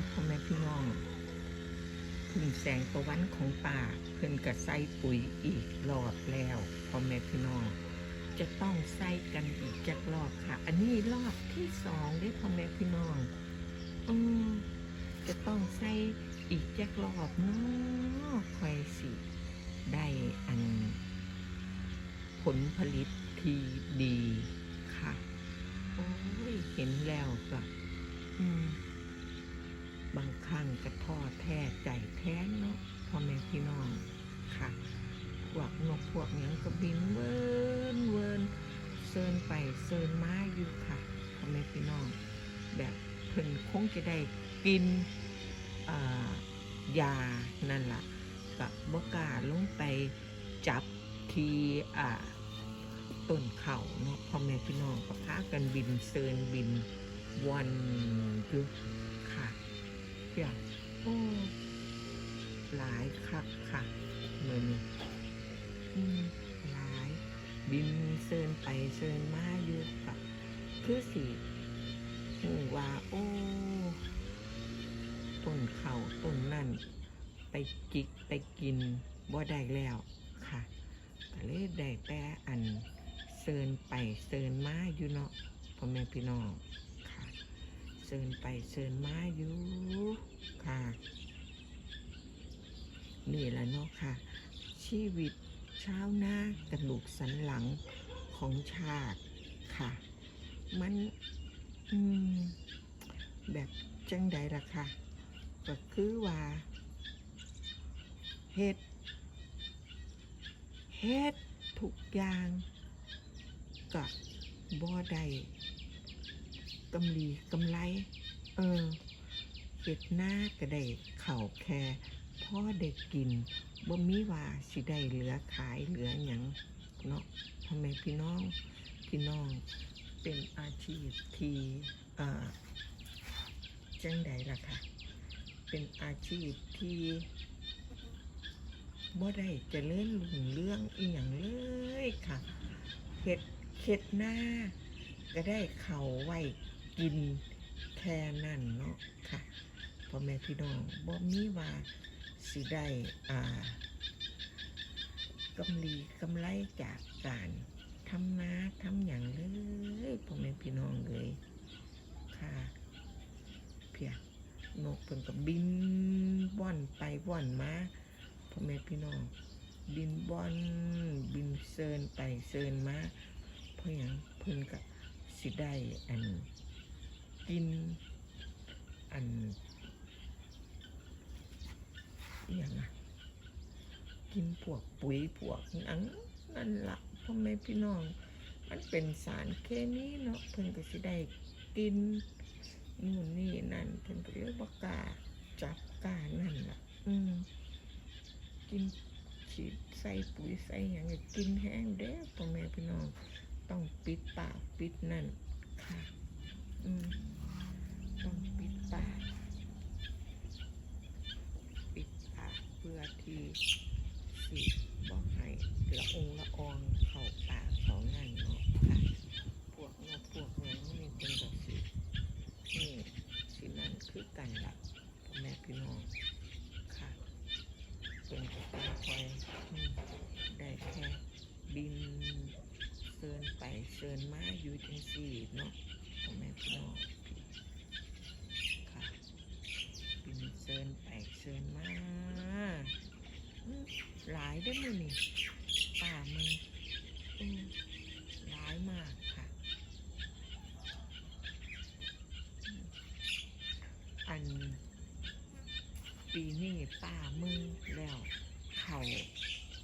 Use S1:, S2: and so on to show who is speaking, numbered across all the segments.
S1: นาะพ่อแม่พี่น้องพึ่งแสงตะวันของป่าเพิ่นก็ใส่ปุ๋ยอีกรอบแล้วพ่อแม่พี่น้องจะต้องใส่กันอีกจักรอบค่ะ อันนี้รอบที่สองเด้พ่อแม่พี่น้องอืมจะต้องใส่อีกจักรอบเนาะคอยสิได้อัน ผลผลิตที่ดีค่ะ โอ้ยเห็นแล้วก็อืมบางครั้งก็ท้อแท้ใจแท้เนาะพ่อแม่พี่น้องค่ะพวกนกพวกหยังก็บินเวินเวินเซินไปเซินมาอยู่ค่ะพ่อแม่พี่น้อง แบบเพิ่นคงจะได้กินยานั่นล่ะกับบกาลงไปจับที่ต้นเขาเนาะพ่อแม่พี่น้องก็พากันบินเซินบินวันอยู่ ค่ะเพียงโอ้หลายคักค่ะเมือนี้อืมหลายบินเซินไปเซินมาอยู่กับคือสิหูว่าโอ้ต้นเขาต้นนั่น ไปจิกไปกินบ่ได้แล้วค่ะก็เลยได้แต่อันเซินไปเซินมาอยู่เนาะพ่อแม่พี่น้อง เซินไปเซินมาอยู่ค่ะ นี่แหละเนาะค่ะ ชีวิตเช้าวนากระดูกสันหลังของชาติค่ะ มันอืมแบบจังใดล่ะค่ะ ก็คือว่าเฮ็ดเฮ็ดทุกอย่างกับบ่ได้ กำลีกำไร เออเฮ็ดหน้าก็ได้เข่าแค่พ่อได้กินบ่มีว่าสิได้เหลือขายเหลือหยังเนาะทำไมพี่น้องพี่น้องเป็นอาชีพที่อ่าจังใดล่ะค่ะ เป็นอาชีพที่บ่ได้จะเลื่อนลุ่งเรื่องอีหยังเลยค่ะเฮ็ดเฮ็ดหน้าก็ได้เข่าไว้ กินแค่นั้นเนาะค่ะพ่อแม่พี่น้องบ่มีว่าสิได้อ่ากำลีกำไรจากการทำนาทำอย่างเลยพ่อแม่พี่น้องเลยค่ะเพียนกเพิ่นก็บบินว่อนไปว่อนมาพ่อแม่พี่น้องบินว่อนบินเซินไปเซินมาเพราะหยังเพิ่นก็สิได้อัน กิน อันอย่างอะกินพวกปุ๋ยพวกนังนั่นละพ่อแม่พี่น้อง มันเป็นสารเคมีเนาะเพิ่นก็สิได้กินนู่นนี่นั่นเพิ่นก็เรียกว่ากาจับกานั่นละอืมกินฉีดใส่ปุ๋ยใส่หยังก็กินแห้งเด้อพ่อแม่พี่น้อง ต้องปิดปากปิดนั่นค่ะ อืมต้องปิดปากปิดปากเพื่อที่สิบอกให้ละองละอองเข้าปากเขานั่นเนาะค่ะ พวกนกพวกหยังนี่เป็นแบบสินี่สินั่นคือกันละพ่อแม่พี่น้องค่ะ เป็นกับตาคอยอืมได้แค่ บินเซินไปเซินมาอยู่จังสี่เนาะพ่อแม่พี่น้องค่ะบินเซินไปเซินมาหลายได้มือนี่ป่ามันหลายมากค่ะ อัน ปีนี้ป้ามึงแล้ว เขา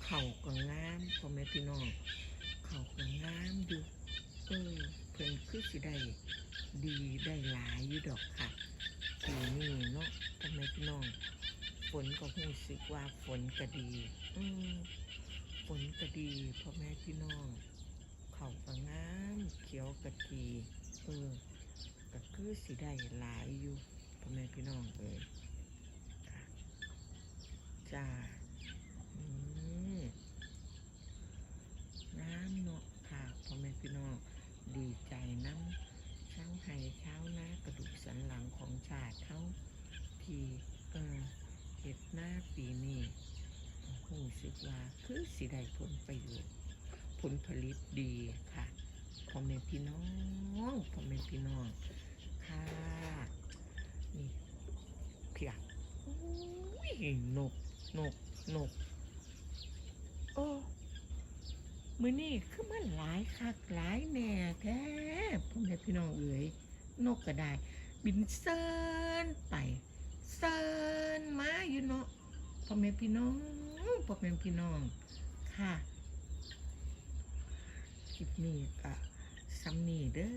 S1: เขาก็งามพ่อแม่พี่น้องเขาก็งามอยู่เออเพิ่นคือสิได้ดีได้หลายอยู่ดอกค่ะปีนี้เนาะพ่อแม่พี่น้องฝนก็รู้สึกว่าฝนก็ดี อืมฝนก็ดีพ่อแม่พี่น้องเขาก็งามเขียวกะทีเออก็คือสิได้หลายอยู่พ่อแม่พี่น้องเอยค่ะจ้าอืมน้ำเนาะค่ะ พี่น้องดีใจน้ำช้างไห้เช้านะกระดูกสันหลังของชาติเขาทีเออเห็ดหน้าปีนี้หูสึกว่าคือสิได้ผลประโยชน์ผลผลิตดีค่ะพ่อแม่พี่น้องพ่อแม่พี่น้องค่ะนี่เพียกนกนกนกโอ้ มือนี่คือมันหลายคักหลายแน่แท้พ่อแม่พี่น้องเอ๋ยนกก็ได้ บินเซินไปเซินมาอยู่เนาะพ่อแม่พี่น้องพ่อแม่พี่น้องค่ะคลิปนี้ก็ซ้ำนี่เด้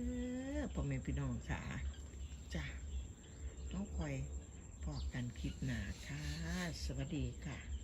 S1: อพ่อแม่พี่น้องค่ะจ้ะน้องคอยพอกันคลิปหน้าค่ะ สวัสดีค่ะ